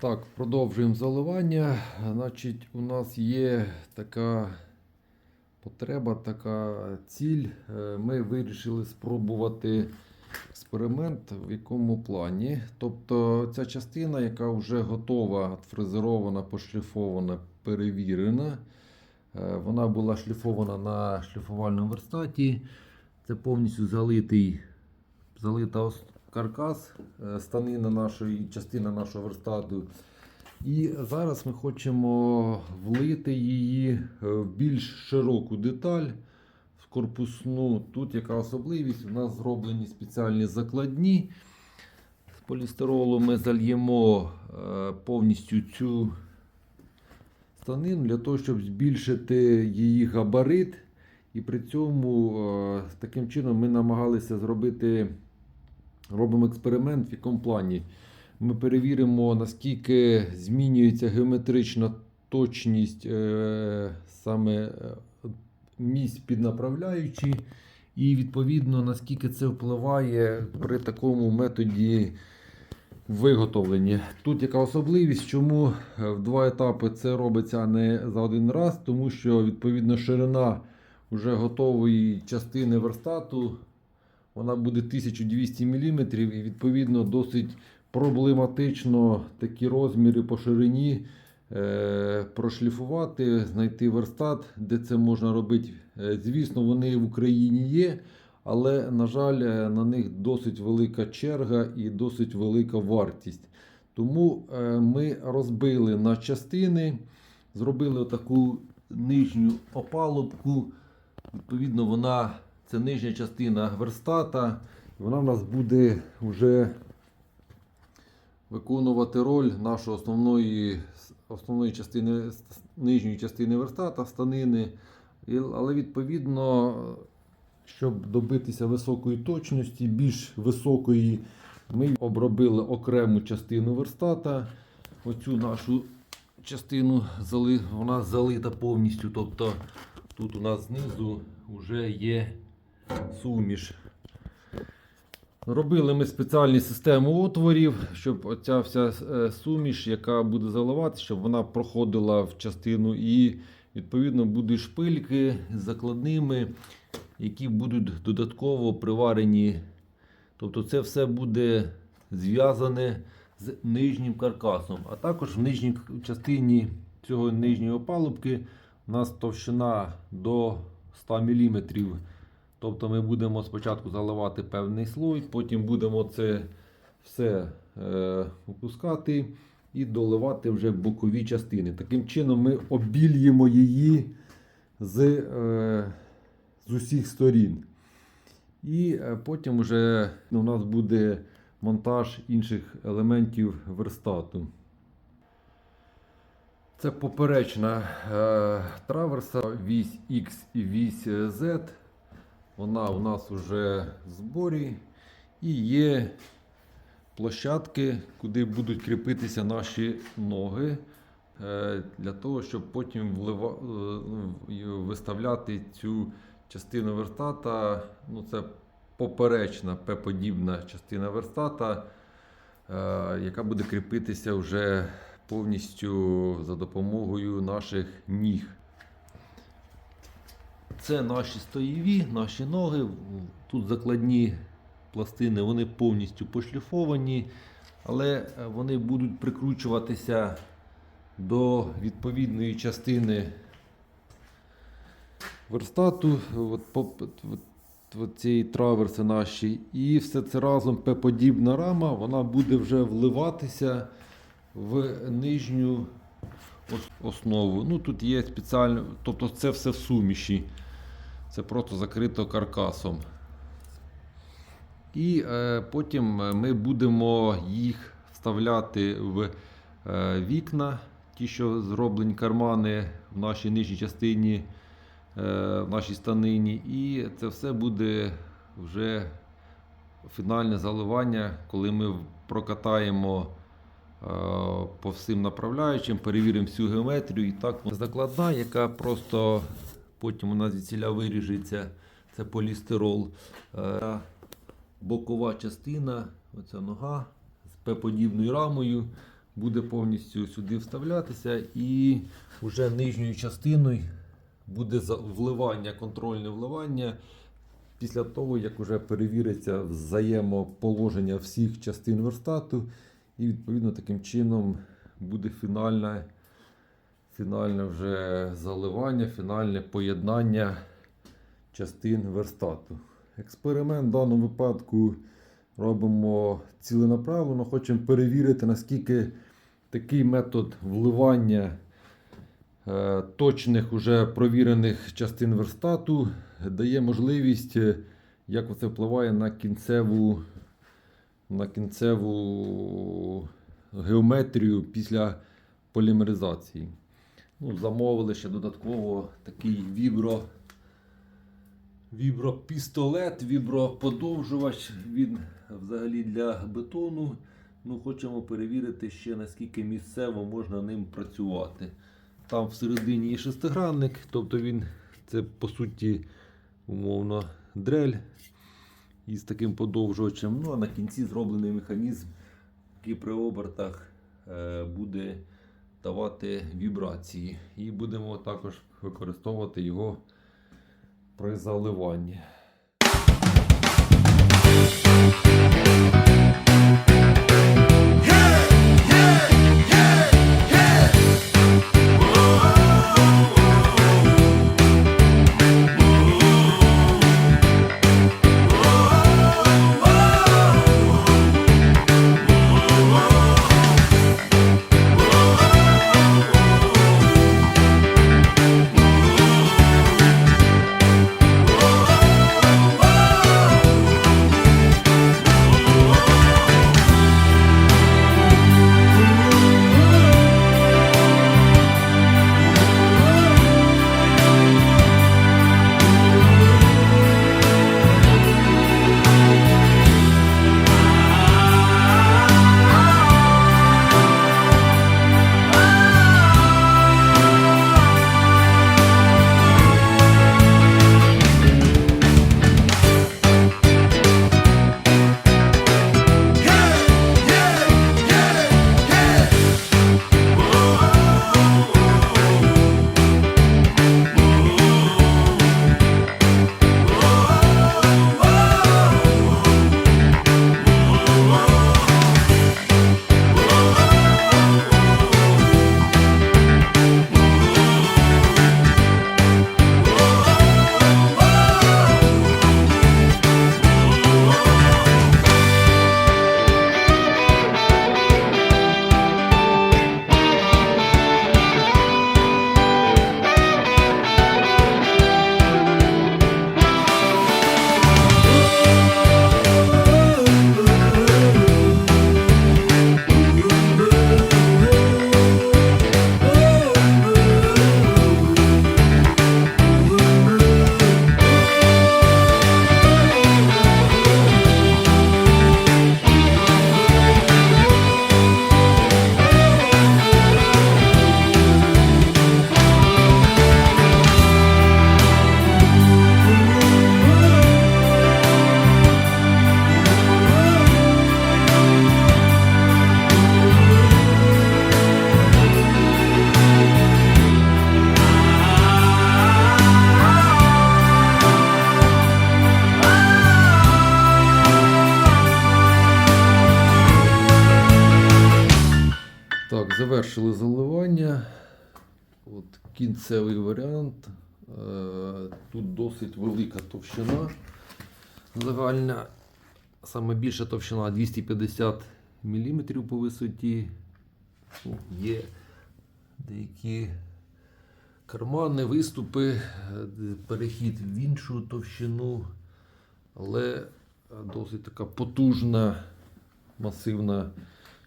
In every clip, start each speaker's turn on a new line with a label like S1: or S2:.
S1: Так, продовжуємо заливання. Значить, у нас є така потреба, така ціль. Е, Ми вирішили спробувати експеримент в якому плані. Тобто ця частина, яка вже готова, фрезерована, пошліфована, перевірена. Е, Вона була шліфована на шліфувальному верстаті. Це повністю залитий, залита каркас, е, станина нашої, частина нашого верстату. І зараз ми хочемо влити її е, в більш широку деталь, в корпусну. Тут яка особливість? У нас зроблені спеціальні закладні. З полістиролу ми зальємо е, повністю цю станину для того, щоб збільшити її габарит. І при цьому таким чином ми намагалися зробити, робимо експеримент в якому плані. Ми перевіримо, наскільки змінюється геометрична точність е, саме е, місць під направляючі, і відповідно наскільки це впливає при такому методі виготовлення. Тут яка особливість, чому е, в два етапи це робиться не за один раз, тому що відповідно ширина вже готової частини верстату вона буде 1200 мм і відповідно досить проблематично такі розміри по ширині е, прошліфувати, знайти верстат, де це можна робити. Е, Звісно, вони в Україні є, але, на жаль, е, на них досить велика черга і досить велика вартість. Тому ми розбили на частини, зробили таку нижню опалубку. Відповідно, вона це нижня частина верстата. Вона в нас буде вже виконувати роль нашої основної, основної частини, нижньої частини верстата, станини. Але відповідно, щоб добитися високої точності, більш високої, ми обробили окрему частину верстата. Оцю нашу частину вона залита повністю. Тобто тут у нас знизу вже є суміш. Робили ми спеціальні системи отворів, щоб оця вся е, суміш, яка буде заливати, щоб вона проходила в частину і відповідно будуть шпильки з закладними, які будуть додатково приварені. Тобто це все буде зв'язане з нижнім каркасом. А також в нижній частині цього нижньої опалубки у нас товщина до 100 мм. Тобто ми будемо спочатку заливати певний слой, потім будемо це все е, опускати і доливати вже бокові частини. Таким чином ми обільємо її з, е, з усіх сторін. І е, потім вже у нас буде монтаж інших елементів верстату. Це поперечна е, траверса вісь X і вісь Z. Вона у нас вже в зборі. І є площадки, куди будуть кріпитися наші ноги. е, Для того, щоб потім влива... е, виставляти цю частину верстата. Ну, це поперечна П-подібна частина верстата, е, яка буде кріпитися вже повністю за допомогою наших ніг. Це наші стоєві, наші ноги. Тут закладні пластини, вони повністю пошліфовані, але е, вони будуть прикручуватися до відповідної частини верстату, от, по- от, от цієї траверси наші. І все це разом П-подібна рама, вона буде вже вливатися в нижню основу. Ну, тут є спеціально, тобто це все в суміші. Це просто закрито каркасом. І е, потім е, ми будемо їх вставляти в е, вікна, ті, що зроблені кармани в нашій нижній частині, е, в нашій станині. І це все буде вже фінальне заливання, коли ми прокатаємо е, по всім направляючим, перевіримо всю геометрію. І так закладна, яка просто потім у нас звідсіля виріжеться. Це полістирол. Е, Бокова частина, оця нога з П-подібною рамою буде повністю сюди вставлятися і вже нижньою частиною буде вливання, контрольне вливання. Після того, як вже перевіриться взаємоположення всіх частин верстату, і відповідно таким чином буде фінальне, фінальне вже заливання, фінальне поєднання частин верстату. Експеримент в даному випадку робимо ціленаправлено, хочемо перевірити, наскільки такий метод вливання е, точних уже провірених частин верстату дає можливість, е, як це впливає на кінцеву, на кінцеву геометрію після полімеризації. Ну, замовили ще додатково такий вібро. Вібропістолет, віброподовжувач. Він взагалі для бетону. Ну, хочемо перевірити ще наскільки місцево можна ним працювати. Там всередині є шестигранник, тобто він це по суті умовно дрель із таким подовжувачем. Ну а на кінці зроблений механізм, який при обертах е, буде давати вібрації. І будемо також використовувати його при заливанні. Завершили заливання. От кінцевий варіант. Е, Тут досить велика товщина. Загальна, саме більша товщина 250 мм по висоті. Є деякі кармани, виступи, е, перехід в іншу товщину, але досить така потужна, масивна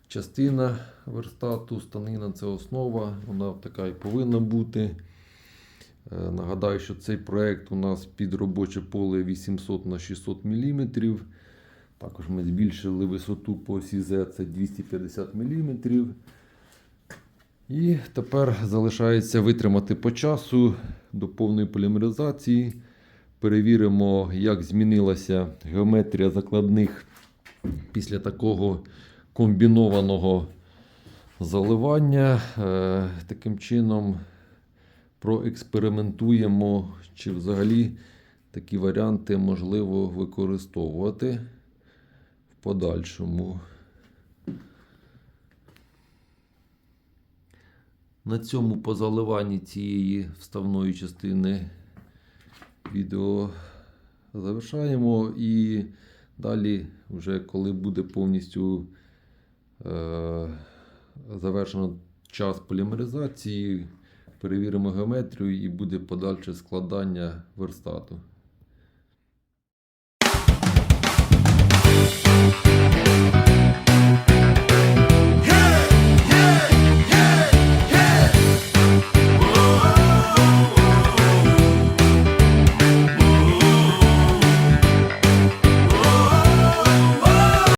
S1: частина верстату, станина це основа, вона така і повинна бути. Е, Нагадаю, що цей проект у нас під робоче поле 800 на 600 мм. Також ми збільшили висоту по осі Z, це 250 мм. І тепер залишається витримати по часу до повної полімеризації. Перевіримо, як змінилася геометрія закладних після такого комбінованого заливання. Е, Таким чином проекспериментуємо, чи взагалі такі варіанти можливо використовувати в подальшому. На цьому по заливанні цієї вставної частини відео завершаємо. І далі, вже коли буде повністю завершено час полімеризації, перевіримо геометрію і буде подальше складання верстату.